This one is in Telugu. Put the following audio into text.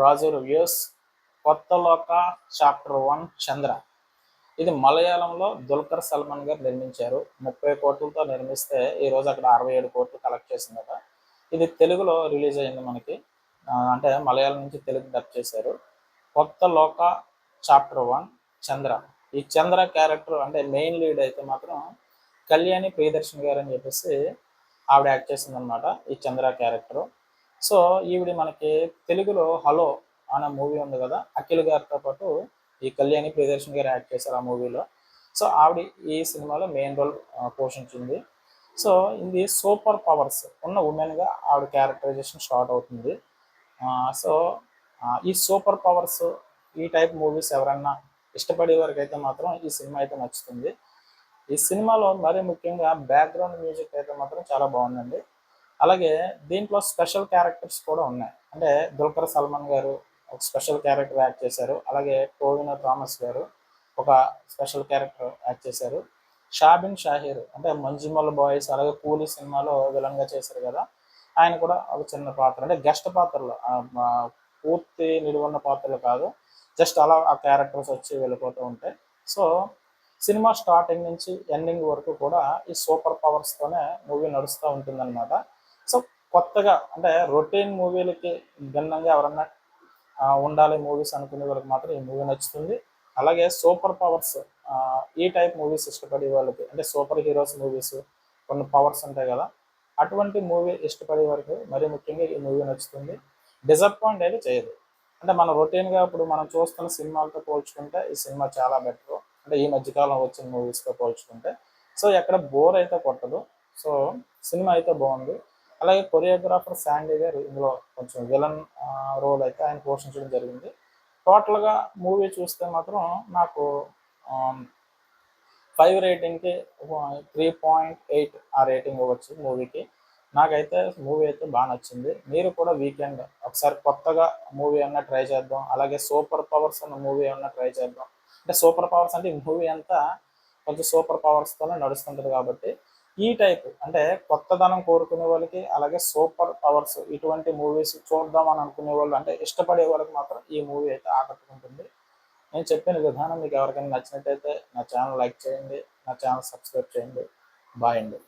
రాజు రివ్యూస్ కొత్త లోక చాప్టర్ వన్ చంద్ర. ఇది మలయాళంలో దుల్కర్ సల్మాన్ గారు నిర్మించారు. ముప్పై కోట్లతో నిర్మిస్తే ఈ రోజు అక్కడ అరవై ఏడు కోట్లు కలెక్ట్ చేసిందట. ఇది తెలుగులో రిలీజ్ అయింది మనకి. అంటే మలయాళం నుంచి తెలుగు డబ్ చేశారు. కొత్త లోక చాప్టర్ వన్ చంద్ర. ఈ చంద్ర క్యారెక్టర్ అంటే మెయిన్ లీడ్ అయితే మాత్రం కళ్యాణి ప్రియదర్శన్ గారు అని చెప్పేసి ఆవిడ యాక్ట్ చేసిందనమాట ఈ చంద్ర క్యారెక్టర్ సో ఈవిడ మనకి తెలుగులో హలో అనే మూవీ ఉంది కదా అఖిల్ గారితో పాటు ఈ కళ్యాణి ప్రియదర్శన్ గారు యాక్ట్ చేశారు ఆ మూవీలో. సో ఆవిడ ఈ సినిమాలో మెయిన్ రోల్ పోషించింది. సో ఇది సూపర్ పవర్స్ ఉన్న ఉమెన్గా ఆవిడ క్యారెక్టరైజేషన్ స్టార్ట్ అవుతుంది. సో ఈ సూపర్ పవర్స్ ఈ టైప్ మూవీస్ ఎవరన్నా ఇష్టపడే వారికి అయితే మాత్రం ఈ సినిమా అయితే నచ్చుతుంది. ఈ సినిమాలో మరీ ముఖ్యంగా బ్యాక్గ్రౌండ్ మ్యూజిక్ అయితే మాత్రం చాలా బాగుందండి. అలాగే దీంట్లో స్పెషల్ క్యారెక్టర్స్ కూడా ఉన్నాయి. అంటే దుల్కర్ సల్మాన్ గారు ఒక స్పెషల్ క్యారెక్టర్ యాక్ట్ చేశారు. అలాగే కోవిన థామస్ గారు ఒక స్పెషల్ క్యారెక్టర్ యాక్ట్ చేశారు. షాబిన్ షాహీర్ అంటే మంజుమల్ బాయ్స్ అలాగే కూలీ సినిమాలో విలన్గా చేశారు కదా ఆయన కూడా ఒక చిన్న పాత్ర. అంటే గెస్ట్ పాత్రలో పూర్తి నిలువన్న పాత్రలు కాదు జస్ట్ అలా ఆ క్యారెక్టర్స్ వచ్చి వెళ్ళిపోతూ ఉంటాయి సో సినిమా స్టార్టింగ్ నుంచి ఎండింగ్ వరకు కూడా ఈ సూపర్ పవర్స్తోనే మూవీ నడుస్తూ ఉంటుందన్నమాట. సో కొత్తగా అంటే రొటీన్ మూవీలకి భిన్నంగా ఎవరన్నా ఉండాలి మూవీస్ అనుకునే వాళ్ళకి మాత్రం ఈ మూవీ నచ్చుతుంది. అలాగే సూపర్ పవర్స్ ఈ టైప్ మూవీస్ ఇష్టపడే వాళ్ళకి అంటే సూపర్ హీరోస్ మూవీస్ కొన్ని పవర్స్ ఉంటాయి కదా అటువంటి మూవీ ఇష్టపడే వారికి మరీ ముఖ్యంగా ఈ మూవీ నచ్చుతుంది. డిసప్పాయింట్ అయితే చేయదు. అంటే మన రొటీన్గా ఇప్పుడు మనం చూస్తున్న సినిమాలతో పోల్చుకుంటే ఈ సినిమా చాలా బెటర్. అంటే ఈ మధ్యకాలం వచ్చిన మూవీస్తో పోల్చుకుంటే. సో ఎక్కడ బోర్ అయితే కొట్టదు. సో సినిమా అయితే బాగుంది. అలాగే కొరియోగ్రాఫర్ శాండీ గారు ఇందులో కొంచెం విలన్ రోల్ అయితే ఆయన పోషించడం జరిగింది. టోటల్గా మూవీ చూస్తే మాత్రం నాకు ఫైవ్ రేటింగ్కి త్రీ పాయింట్ ఎయిట్ ఆ రేటింగ్ ఇవ్వచ్చు మూవీకి. నాకైతే మూవీ అయితే బాగా నచ్చింది. మీరు కూడా వీకెండ్ ఒకసారి కొత్తగా మూవీ అన్నా ట్రై చేద్దాం అలాగే సూపర్ పవర్స్ అన్న మూవీ అన్నా ట్రై చేద్దాం. అంటే సూపర్ పవర్స్ అంటే ఈ మూవీ అంతా కొంచెం సూపర్ పవర్స్తోనే నడుస్తుంటుంది కాబట్టి ఈ టైప్ అంటే కొత్తదనం కోరుకునే వాళ్ళకి అలాగే సూపర్ పవర్స్ ఇటువంటి మూవీస్ చూద్దాం అని అనుకునే వాళ్ళు అంటే ఇష్టపడే వాళ్ళకి మాత్రం ఈ మూవీ అయితే ఆకట్టుకుంటుంది. నేను చెప్పిన విధానం మీకు ఎవరికైనా నచ్చినట్టయితే నా ఛానల్ లైక్ చేయండి నా ఛానల్ సబ్స్క్రైబ్ చేయండి. బాయ్ అండి.